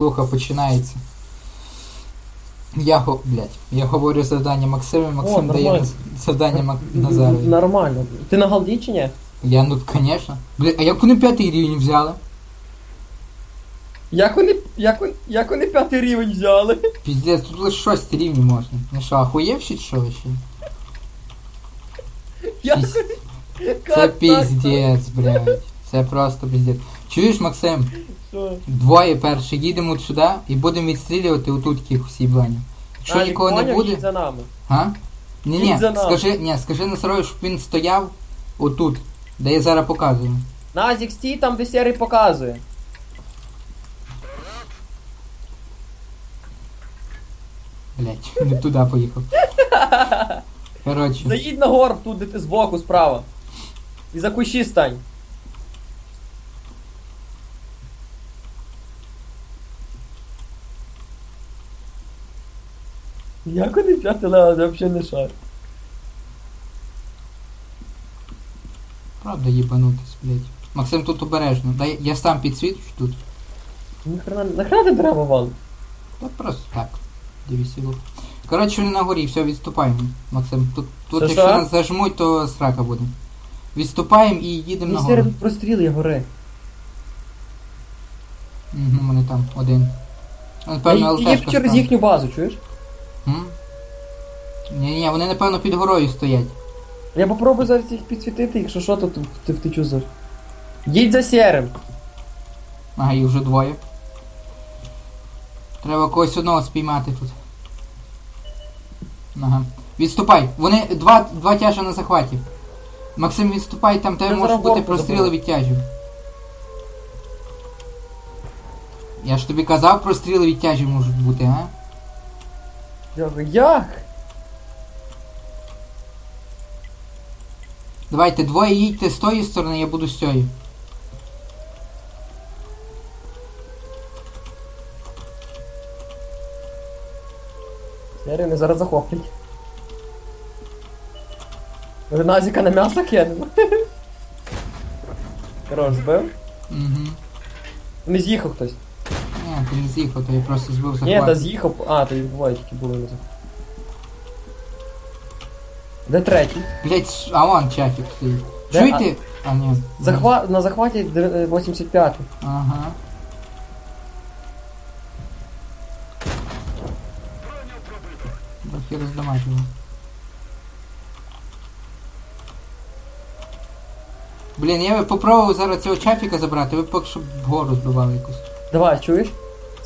Слуха починається. Я го, блядь, я говорю завдання Максиму, Максим дає нормально. завдання Мак... Назарові. Нормально. Ти на голді чи ні? Я ну, конечно. Блядь, а як вони п'ятий рівень взяли? Як вони, як, вони- як вони п'ятий рівень взяли? Піздець, тут лише шості рівні можна. Ну що, ахуєвші чи що ще? Як Піз- вони- Це піздець, блядь. Це просто піздець. Чуєш, Максим? Двоє перше їдемо от сюди і будемо відстрілювати отут тих всі блані. Якщо нікого не буде. за нами. А? Ні, ні, Їдь за нами. скажи, ні, скажи Насарою, щоб він стояв отут, де я зараз показую. Назік, стій там, де серий показує. Блять, не туди поїхав. Коротше, Заїдь на горб тут, де ти збоку, справа. І за кущі стань. Як вони п'ятий левел, взагалі не шарю. правда їбанутись, блять. Максим тут обережно. Дай я сам підсвічу тут. Нахрена, нахрена ти дерева валиш? Та просто так. Дивіться. Коротше, вони на горі, все, відступаємо. Максим, тут, тут Що, якщо що? нас зажмуть, то срака буде. Відступаємо і їдемо на Мені гору. тут простріл є гори. Угу, вони там, один. Ну, Я Напевно, їду через їхню базу, чуєш? М? Ні, ні, вони напевно під горою стоять. Я попробую зараз їх підсвітити, якщо що, то ти втечу за. Їдь за серим. Ага, їх вже двоє. Треба когось одного спіймати тут. Ага. Відступай! Вони два, два тяжа на захваті. Максим, відступай, там тебе Я можуть зараз бути горку простріли заберу. від тяжів. Я ж тобі казав, простріли від тяжів можуть бути, а? Я говорю, як? Давайте, двоє їдьте з тої сторони, я буду з цієї. Не зараз захоплять. Може Назіка на м'ясо кинемо? Хорош, збив? Угу. Не з'їхав хтось. Ти не з'їхав, то я просто збив захват. Ні, та з'їхав. А, то двоє тільки були назад. Де третій? Блять, а вон чафік стоїть. Де? Чуєте? А, ні. Захва... На захваті др- е, 85 Ага. Трохи роздамати його. Блін, я би попробував зараз цього чафіка забрати, ви поки що вгору збивали якусь. Давай, чуєш?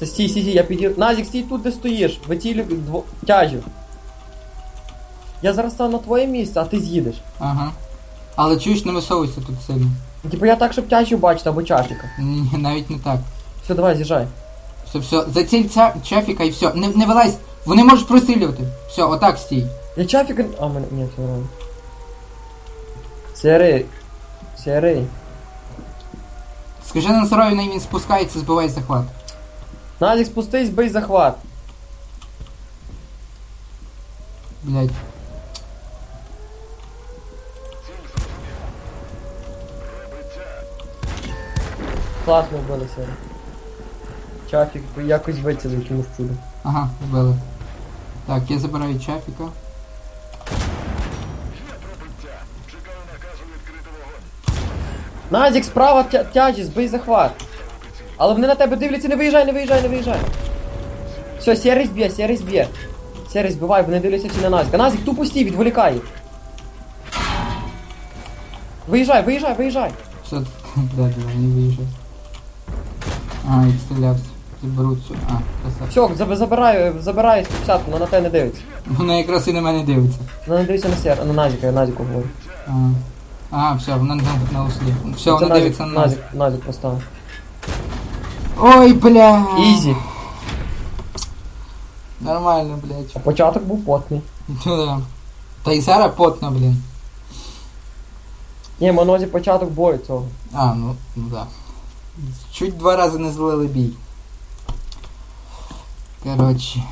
Це стій, стій, стій, я підійду. Назік, стій тут, де стоїш. В цілі дво... тяжів. Я зараз стану на твоє місце, а ти з'їдеш. Ага. Але чуєш, не висовуйся тут сильно. Типу я так, щоб тяжів бачити або чафіка. Ні, навіть не так. Все, давай, з'їжджай. Все, все, заціль ця чафіка і все. Не, не вилазь, вони можуть прострілювати. Все, отак стій. Я чафіка... А, мене... Ні, все нормально. Серий. Серий. Скажи на Насарові, він спускається, збиває захват. Назік, спустись, бий захват. Блять. Класно вбили серий. Чафік якось вицілив чомусь чудо. Ага, вбили. Так, я забираю чафіка. Назік, справа тя... тяжі, збий захват. Але вони на тебе дивляться, не виїжджай, не виїжджай, не виїжджай. Все, серий зб'є, серий зб'є. Серий збивай, вони дивляться всі на Назіка. Назік, тупо стій, відволікай. їх. Виїжджай, виїжджай, виїжджай. Все, да, да, не виїжджай. А, відстрілявся. Заберу цю. А, красавчик. Все, заб- забираю, забираю 150, вона на тебе не дивиться. Вона якраз і на мене дивиться. Вона не дивиться на сер, на Назіка, я Назіку говорю. А, а все, вона на, на услі. Все, Це вона Назік, дивиться на нас. Назік, Назік поставив. Ой, бля. Ізі. Нормально, блядь. А початок був потний. Ну да. Та й зараз потно, блін. Ні, Монозі початок бою цього. А, ну, ну да. Чуть два рази не злили бій. Коротше.